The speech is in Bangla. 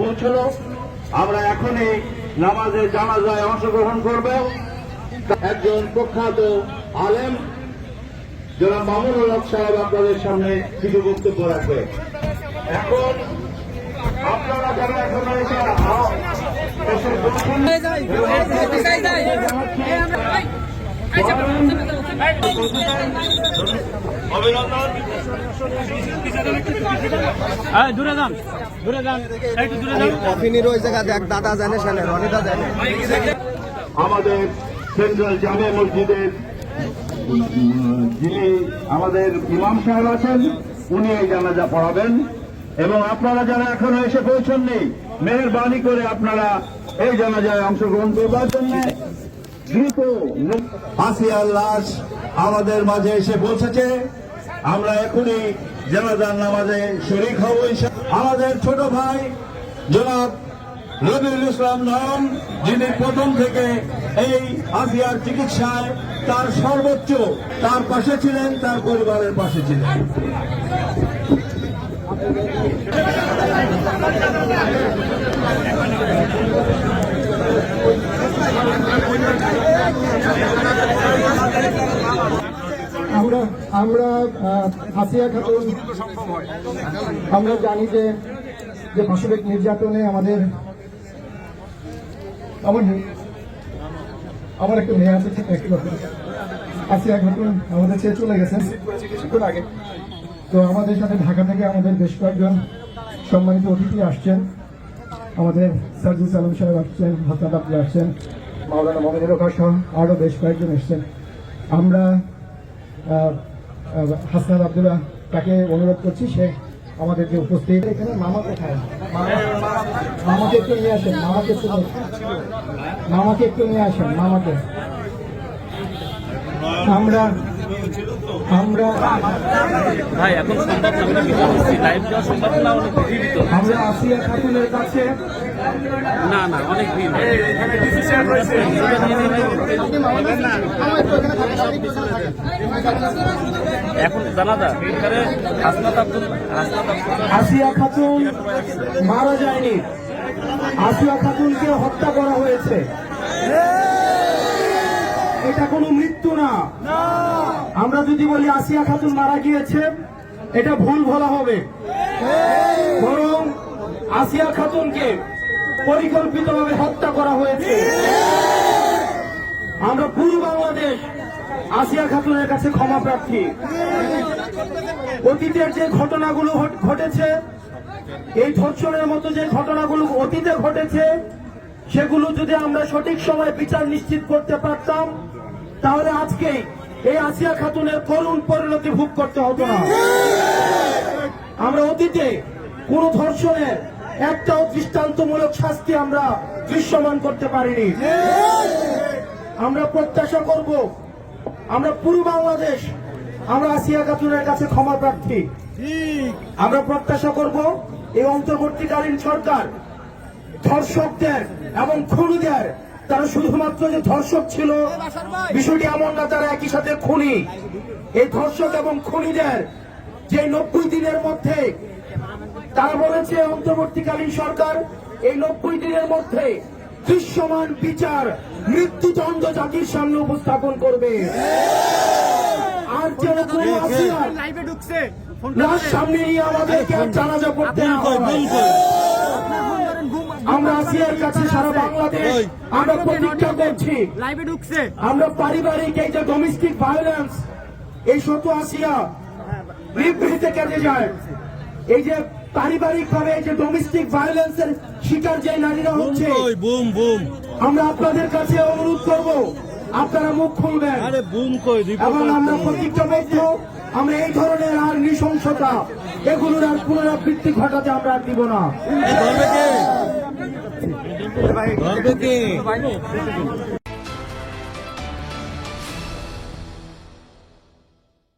পৌঁছলো। আমরা এখনই নামাজে জানাজায় অংশগ্রহণ করব। একজন প্রখ্যাত আলেম যারা মামুনুল হক সাহেব আপনাদের সামনে কিছু বক্তব্য রাখবে। এখন আপনারা যারা এখন অভিনন্দন। হ্যাঁ দূরে যান দূরে যান একটু দূরে যান। কফিনির ওই জায়গা দেখ দাদা জানে শানে রনিদা জানে। আমাদের সেন্ট্রাল জামে মসজিদের যিনি আমাদের ইমাম সাহেব আছেন উনি এই জানাজা পড়াবেন। এবং আপনারা যারা এখনও এসে পৌঁছননি মেহরবানি করে আপনারা এই জানাজায় অংশগ্রহণ করবার জন্য দ্রুত আসিয়ার লাশ আমাদের মাঝে এসে পৌঁছেছে। আমরা এখনই জানাজার নামাজে শরিক হব আমাদের ছোট ভাই জনাব রবিউল ইসলাম নয়ন যিনি প্রথম থেকে এই আসিয়ার চিকিৎসায় তার সর্বোচ্চ, তার পাশে ছিলেন, তার পরিবারের পাশে ছিলেন। আমরা আসিয়া খাতুন, আমরা জানি যে যে পাশবিক নির্যাতনে আমাদের, আমার আমার একটা মেয়ে আছে, ঠিক একটু কথা আসিয়া খাতুন আমাদের ছেড়ে চলে গেছেন। আগে তো আমাদের সাথে ঢাকা থেকে আমাদের বেশ কয়েকজন সম্মানিত অতিথি আসছেন। আমাদের সার্জিস আলম সাহেব আসছেন, হাসান আব্দুল আসছেন, মাওলানা রকা সহ আরও বেশ কয়েকজন এসছেন। আমরা আহ, আব্দুল্লাহ তাকে অনুরোধ করছি সে আমাদেরকে উপস্থিত এখানে মামা মামাকে একটু নিয়ে আসেন মামাকে মামাকে একটু নিয়ে আসেন মামাকে। আমরা আমরা ভাই এখন লাইভ সম্ভব না অনেক ভিড় তো আমরা আসিয়া খাতুনের কাছে না না অনেক ভিড় এখন হাসনাত আব্দুল আসিয়া খাতুন মারা যায়নি আসিয়া খাতুনকে হত্যা করা হয়েছে এটা কোনো মৃত্যু না। আমরা যদি বলি আসিয়া খাতুন মারা গিয়েছে, এটা ভুল বলা হবে। বরং আসিয়া খাতুনকে পরিকল্পিতভাবে হত্যা করা হয়েছে। আমরা পুরো বাংলাদেশ আসিয়া খাতুনের কাছে ক্ষমা প্রার্থী। অতীতের যে ঘটনাগুলো ঘটেছে, এই ধর্ষণের মতো যে ঘটনাগুলো অতীতে ঘটেছে সেগুলো যদি আমরা সঠিক সময়ে বিচার নিশ্চিত করতে পারতাম, তাহলে আজকে এই আসিয়া খাতুনের করুণ পরিণতি ভোগ করতে হতো না। আমরা অতীতে কোন ধর্ষণের একটাও দৃষ্টান্তমূলক শাস্তি আমরা দৃশ্যমান করতে পারিনি। আমরা প্রত্যাশা করব, আমরা পুরো বাংলাদেশ, আমরা আসিয়া খাতুনের কাছে ক্ষমা প্রার্থী। আমরা প্রত্যাশা করব, এই অন্তর্বর্তীকালীন সরকার ধর্ষকদের এবং খুনিদের তারা শুধুমাত্র যে ধর্ষক ছিল বিষয়টি এমন না তারা একই সাথে খুনি। এই ধর্ষক এবং খুনিদের যে নব্বই দিনের মধ্যে তারা বলেছে অন্তর্বর্তীকালীন সরকার এই নব্বই দিনের মধ্যে দৃশ্যমান বিচার মৃত্যুদণ্ড জাতির সামনে উপস্থাপন করবে। আর যেন লাশ সামনে নিয়ে আমাদেরকে আর জানাজা করতে না হয়। আমরা আসিয়ার কাছে সারা বাংলাদেশ আমরা প্রতিজ্ঞা করছি। লাইভে ঢুকছে। আমরা পারিবারিক এই যে ডোমেস্টিক ভায়োলেন্স এই শত আসিয়া বিবৃতিতে কেটে যায়। এই যে পারিবারিক ভাবে যে ডোমেস্টিক ভায়োলেন্সের শিকার যে নারীরা হচ্ছে বুম বুম। আমরা আপনাদের কাছে অনুরোধ করব আপনারা মুখ খুলবেন। আরে বুম কই এবং আমরা প্রতিজ্ঞাবদ্ধ আমরা এই ধরনের আর নৃশংসতা এগুলোর আর পুনরাবৃত্তি ঘটাতে আমরা আর দিব না। ধরবে কে?